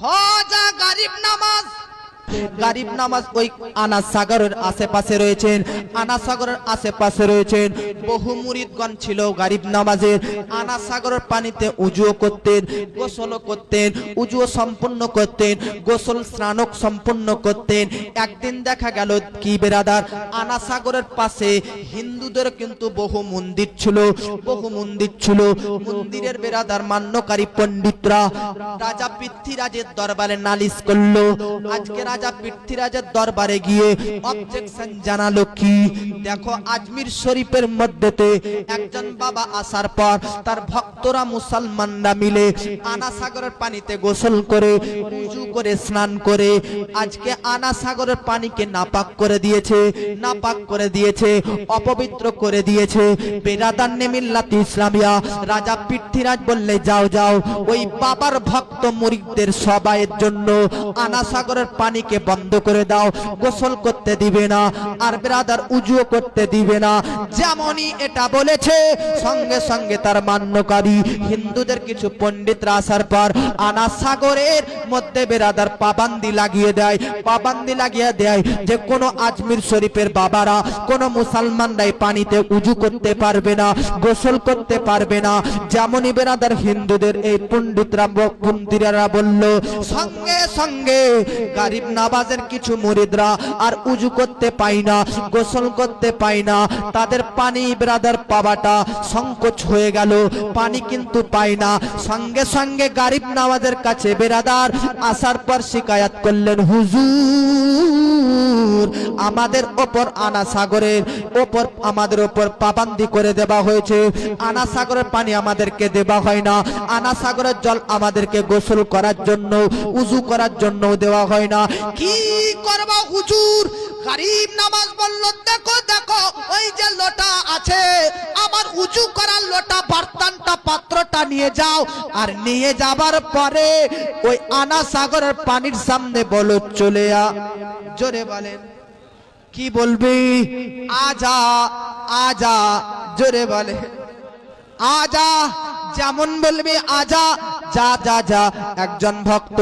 খোঁজা গরিব নামাজ। গরিব নামাজ ওই আনা সাগরের আশেপাশে রয়েছেন আনা সাগরের আশেপাশে রয়েছেন। বহু মুরিদগণ ছিল গরিব নামাজের। আনা সাগরের পানিতে উজুও করতেন, গোসলও করতেন, উজুও সম্পূর্ণ করতেন, গোসল স্নানক সম্পূর্ণ করতেন। একদিন দেখা গেল কি বেরাদার আনা সাগরের পাশে হিন্দুদের কিন্তু বহু মন্দির ছিল, বহু মন্দির ছিল। মন্দিরের বেরাদার মান্যকারী পণ্ডিতরা রাজা পৃথ্বীরাজের দরবারে নালিশ করল, আজকে রাজা, পৃথ্বীরাজের দরবারে গিয়ে অবজেকশন জানালো কি? দেখো, আজমির শরীফের মধ্যেতে একজন বাবা আসার পর তার ভক্তরা মুসলমানরা মিলে আনা সাগরের পানিতে গোসল করে, উজু করে, স্নান করে, আজকে আনা সাগরের পানিকে নাপাক করে দিয়েছে, নাপাক করে দিয়েছে, অপবিত্র করে দিয়েছে। বেরাদার নেমিল্লাত ইসলামিয়া, রাজা পৃথ্বীরাজ বললে, যাও যাও। ওই বাবার ভক্ত মুরিদদের সবাইয়ের জন্য আনা সাগরের পানিকে বন্ধ করে দাও, গোসল করতে দিবে না, আর বেরাদার উজুও করতে দিবে না। যেমনই এটা বলেছে, সঙ্গে সঙ্গে তার মান্যকারী হিন্দুদের কিছু পণ্ডিতরা আসার পর আনা সাগরের মধ্যে বেরাদার পাবান্দি লাগিয়ে দেয়, পাবান্দি লাগিয়ে দেয় যে কোনো আজমির শরীফের বাবারা, কোনো মুসলমানরাই পানিতে উজু করতে পারবে না, গোসল করতে পারবে না। যেমনই বেরাদার হিন্দুদের এই পণ্ডিতরা পন্ডিতরা বলল, সঙ্গে সঙ্গে গরিব নামাজের কিছু মুরিদরা আর উজু করতে পাই না, গোসল করতে পাই না। তাদের পানি ব্রাদার পাওয়াটা সংকোচ হয়ে গেল, পানি কিন্তু পাই না। সঙ্গে সঙ্গে গারিব নামাজের কাছে বেরাদার আসার পর শিকায়াত করলেন, হুজুর আমাদের ওপর আনা সাগরের ওপর আমাদের ওপর পাবান্দি করে দেওয়া হয়েছে। আনা সাগরের পানি আমাদেরকে দেওয়া হয় না। আনা সাগরের জল আমাদেরকে গোসল করার জন্য, উজু করার জন্য দেওয়া হয় না। কি করব হুজুর? গরিব নামাজ বলল, দেখো দেখো, ওই যে লোটা আছে, আমার উজু করার লোটা, বর্তনটা, পাত্রটা নিয়ে যাও। আর নিয়ে যাবার পরে ওই আনা সাগরের পানির সামনে বলো, চলে আ। জোরে বলেন। কি বলবি? আজা আজা। জোরে বলে আজা, যেমন বলবি, আজা। যা যা যা একজন ভক্ত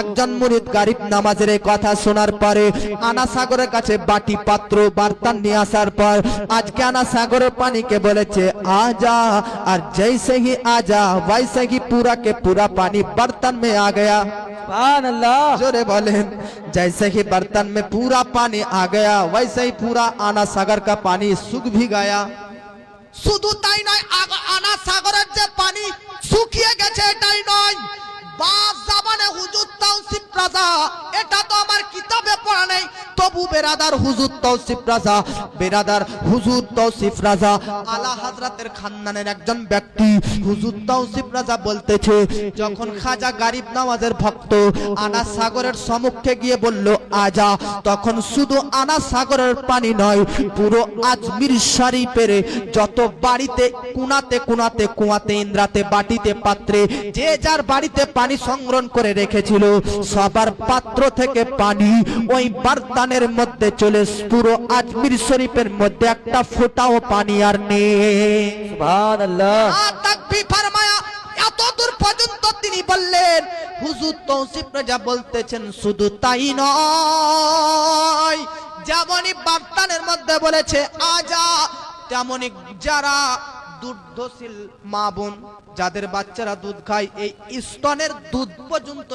একজন মুরিদ গরিব নামাজের এই কথা শোনার পরে আনা সাগরের কাছে বাটি পাত্র বার্তা নিয়ে আসার পর আজকে আনা সাগরের পানিকে বলেছে आजा और जैसे ही आजा वैसे ही पूरा के पूरा पानी बर्तन में आ गया सुभान अल्लाह जोरे बोले जैसे ही बर्तन में पूरा पानी आ गया वैसे ही पूरा आना सागर का पानी सूख भी गया শুধু তাই নয় আনা সাগরের যে পানি শুকিয়ে গেছে এটাই নয়। বাস জামানে হুজুর তৌসিফ রাজা, এটা তো আমার কিতাবে পড়া নেই। তবু বেরাদার হুজুর তৌসিফ রাজা, বেরাদার হুজুর তৌসিফ রাজা, আলা হাজরাতের খানদানের একজন ব্যক্তি হুজুর তৌসিফ রাজা বলতেছে, যখন খাজা গরিব নামাজের ভক্ত আনা সাগরের সম্মুখে গিয়ে বলল, আজা, তখন শুধু আনা সাগরের পানি নয়, পুরো আজমির শরীফের যত বাড়িতে কুনাতে কুনাতে কুয়াতে ইন্দ্রাতে বাটিতে পাত্রে যে যার বাড়িতে পানি সংগ্রহ করে রেখেছিল, সবার পাত্র থেকে পানি ওই বারদানের মধ্যে চলে পুরো আজমির শরীফের মধ্যে একটা ফোটাও পানি আর নেই। এত দূর পর্যন্ত তিনি বললেন হুজুর তৌসিফ রাজা বলতেছেন শুধু তাই নয়। যেমনই বার্তানের মধ্যে বলেছে আজা তেমনই যারা দুর্ধশীল মা বোন, যাদের বাচ্চারা দুধ খায়, এই স্তনের দুধ পর্যন্ত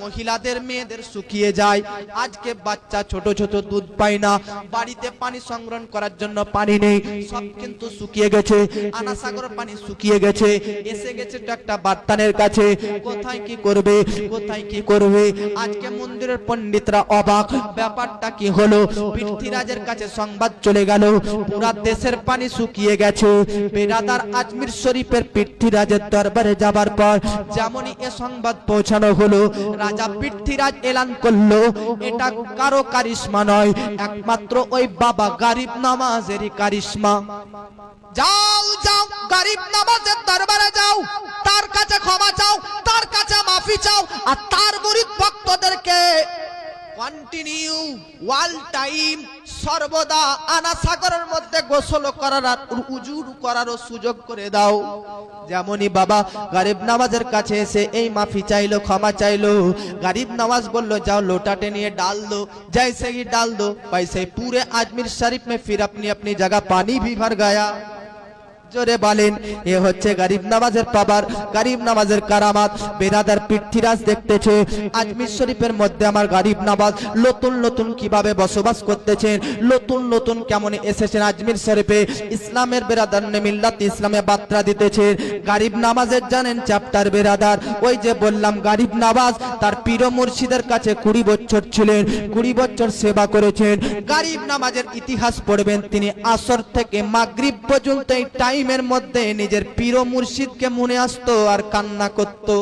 মহিলাদের, মেয়েদের শুকিয়ে যায়। আজকে বাচ্চা ছোট ছোট দুধ পায় না। বাড়িতে পানি সংগ্রহ করার জন্য পানি নেই। সব কিন্তু শুকিয়ে গেছে। পানি শুকিয়ে গেছে। এসে গেছে তো একটা বার্তানের কাছে। কোথায় কি করবে? কোথায় কি করবে? আজকে মন্দিরের পণ্ডিতরা অবাক। ব্যাপারটা কি হলো? পৃথ্বীরাজের কাছে সংবাদ চলে গেল। পুরা দেশের পানি শুকিয়ে গেছে। বেরাদার আজমির শরীফের পৃথ্বীরাজের দরবারে যাবার পর যেমনই এ সংবাদ পৌঁছানো হলো, রাজা পৃথ্বীরাজ এলান করল, এটা কারও কারিশমা নয়, একমাত্র ওই বাবা গরিব নামাজেরই কারিশমা। যাও যাও, গরিব নামাজের দরবারে যাও, তার কাছে ক্ষমা চাও, তার কাছে মাফি চাও, আর তার মুরিদ ভক্তদেরকে কন্টিনিউ ওয়াল টাইম সর্বদা আনা সাগরের মধ্যে গোসল করার আর উজুর করারও সুযোগ করে দাও যেমনই বাবা গরিব নামাজের কাছে এসে এই মাফি চাইলো ক্ষমা চাইলো গরিব নামাজ বলল যাও लोटाटे নিয়ে डाल दो जैसे ही डाल दो वैसे ही पूरे अजमेर शरीफ में फिर अपनी अपनी जगह पानी भी भर गया জোরে বলেন, এ হচ্ছে গরিব নামাজের পাবার গরিব নামাজের কারামাত। দেখতেছে মধ্যে আমার গরিব নামাজ নতুন নতুন কীভাবে বসবাস নতুন নতুন কেমন এসেছেন ইসলামের বেরাদার মিল্লাত ইসলামে গরিব নামাজের জানেন চ্যাপ্টার বেরাদার। ওই যে বললাম, গরিব নামাজ তার পীর মুর্শিদের কাছে কুড়ি বছর ছিলেন, কুড়ি বছর সেবা করেছেন। গরিব নামাজের ইতিহাস পড়বেন তিনি, আসর থেকে মাগরিব পর্যন্ত এই টাইমের মধ্যে নিজের পীর মুর্শিদকে মনে আসতো আর কান্না করতো।